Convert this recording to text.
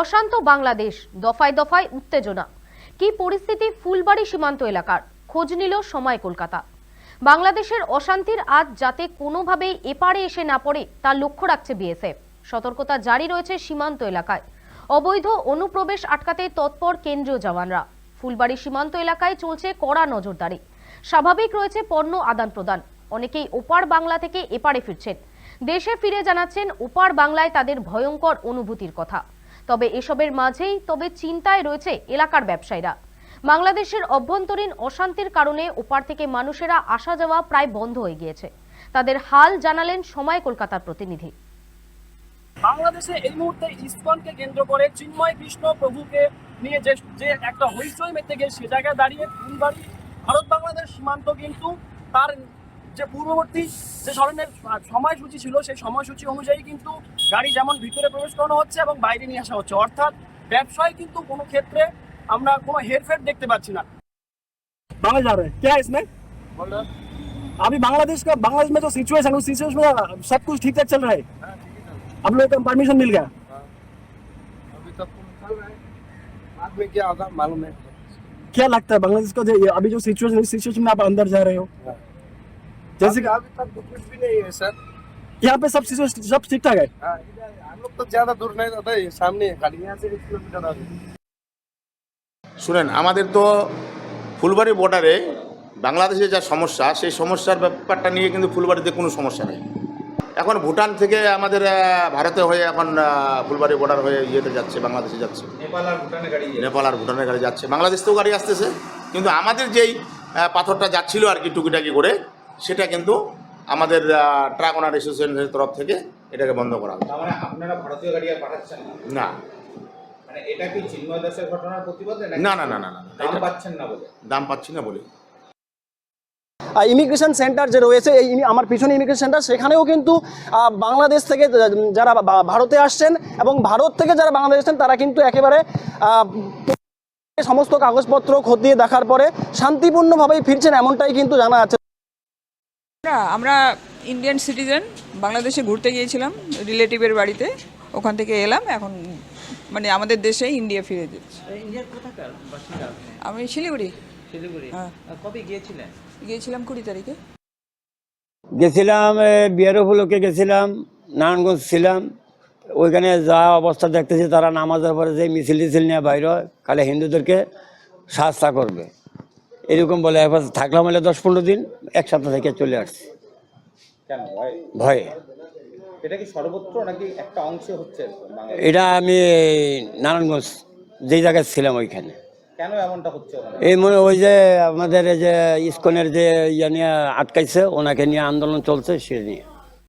অশান্ত বাংলাদেশ, দফায় দফায় উত্তেজনা। কি পরিস্থিতি ফুলবাড়ি সীমান্ত এলাকার? খোঁজ নিল সময় কলকাতা। বাংলাদেশের অশান্তির আজ যাতে কোনোভাবেই এপারে এসে না পড়ে, তা লক্ষ্য রাখছে বিএসএফ। সতর্কতা জারি রয়েছে সীমান্ত এলাকায়। অবৈধ অনুপ্রবেশ আটকাতে তৎপর কেন্দ্রীয় জওয়ানরা। ফুলবাড়ি সীমান্ত এলাকায় চলছে কড়া নজরদারি। স্বাভাবিক রয়েছে পণ্য আদান প্রদান। অনেকেই ওপার বাংলা থেকে এপারে ফিরছেন। দেশে ফিরে জানাচ্ছেন, ওপার বাংলায় তাদের ভয়ঙ্কর অনুভূতির কথা। তবে এসবের মাঝেই তবে চিন্তায় রয়েছে এলাকার ব্যবসায়ীরা। বাংলাদেশের অভ্যন্তরীণ অশান্তির কারণে ওপার থেকে মানুষেরা আসা যাওয়া প্রায় বন্ধ হয়ে গিয়েছে। তাদের হাল জানালেন সময় কলকাতার প্রতিনিধি। বাংলাদেশে এই মুহূর্তে ইসকনকে কেন্দ্র করে চিন্ময় কৃষ্ণ প্রভুকে নিয়ে যে যে একটা হইচই মেতে গিয়ে সে জায়গায় দাঁড়িয়ে ফুলবাড়ি ভারত বাংলাদেশ সীমান্ত কিন্তু তার যে পূর্ববর্তী যে ধরনের সময়সূচি ছিল সেই সময়সূচি অনুযায়ী কিন্তু গাড়ি যেমন ভিতরে প্রবেশ করানো হচ্ছে এবং বাইরে নিয়ে আসা হচ্ছে অর্থাৎ ব্যবসায় কিন্তু কোনো ক্ষেত্রে আমরা কোনো হেরফের দেখতে পাচ্ছি না बांग्लादेश जा रहे हैं क्या है इसमें अभी बांग्लादेश का बांग्लादेश में जो सिचुएशन उस सिचुएशन में सब कुछ ठीक ठाक चल रहा है हम लोग को परमिशन मिल गया अभी तक तो चल रहा है बाद में क्या होगा मालूम है क्या लगता है बांग्लादेश का जो ये अभी जो सिचुएशन है इस सिचुएशन में आप अंदर जा रहे हो जैसे अभी, कि अभी तक तो कुछ भी नहीं है सर यहाँ पे सब सिचुएशन सब ठीक ठाक है हाँ, इधर हम लोग तो ज्यादा दूर नहीं रहता है सामने है खाली यहाँ से एक किलोमीटर आगे শুনেন আমাদের তো ফুলবাড়ি বর্ডারে বাংলাদেশে যা সমস্যা সেই সমস্যার ব্যাপারটা নিয়ে কিন্তু ফুলবাড়িতে কোনো সমস্যা নেই এখন ভুটান থেকে আমাদের আহ, ভারতে হয়ে এখন আহ, ফুলবাড়ি বর্ডার হয়ে ইয়েতে যাচ্ছে বাংলাদেশে যাচ্ছে নেপাল আর ভুটানের গাড়ি নেপাল আর ভুটানের গাড়ি যাচ্ছে বাংলাদেশ থেকেও গাড়ি আসতেছে কিন্তু আমাদের যেই আহ, পাথরটা যাচ্ছিল আর কি টুকিটাকি করে সেটা কিন্তু আমাদের ট্রাক ওনার অ্যাসোসিয়েশনের তরফ থেকে এটাকে বন্ধ করা হবে মানে আপনারা ভারতীয় গাড়ি আর পাঠাচ্ছেন না? না। মানে এটা কি চিন্ময় দাসের ঘটনার প্রতিবাদে না না না না না দাম পাচ্ছেন না বলে? দাম পাচ্ছি না বলে। ইমিগ্রেশন সেন্টার যে রয়েছে এই আমার পিছনে ইমিগ্রেশন সেন্টার সেখানেও কিন্তু আহ, বাংলাদেশ থেকে যারা ভারতে আসছেন এবং ভারত থেকে যারা বাংলাদেশ আসছেন তারা কিন্তু একেবারে আহ, সমস্ত কাগজপত্র খতিয়ে দেখার পরে শান্তিপূর্ণভাবেই ফিরছেন এমনটাই কিন্তু জানা যাচ্ছে আমরা আমরা ইন্ডিয়ান সিটিজেন বাংলাদেশে ঘুরতে গিয়েছিলাম রিলেটিভের বাড়িতে ওখান থেকে এলাম এখন মানে আমাদের দেশে ইন্ডিয়া ফিরে যাচ্ছি। ইন্ডিয়ার কোথাকার আপনি? আমি শিলিগুড়ি। শিলিগুড়ি। হ্যাঁ। কবে গিয়েছিলেন? গিয়েছিলাম কুড়ি তারিখে। গেছিলাম বিয়ের উপলক্ষে গেছিলাম নারায়ণগঞ্জ ছিলাম। ওইখানে যা অবস্থা দেখতেছি তারা নামাজের পরে যে মিছিল টিছিল নিয়ে বাইরে হয়, খালি হিন্দুদেরকে সাহস্তা করবে। এরকম বলে একবার থাকলাম হলে দশ পনেরো দিন এক সপ্তাহ থেকে চলে আসছি। ভয়ে? এটা কি সর্বত্র নাকি একটা অংশ হচ্ছে এটা আমি নারায়ণগঞ্জ যেই জায়গায় ছিলাম ওইখানে। কেন এমনটা হচ্ছে এই মনে ওই যে আমাদের এই যে ইস্কনের যে ইয়ে নিয়ে আটকাইছে ওনাকে নিয়ে আন্দোলন চলছে সে নিয়ে।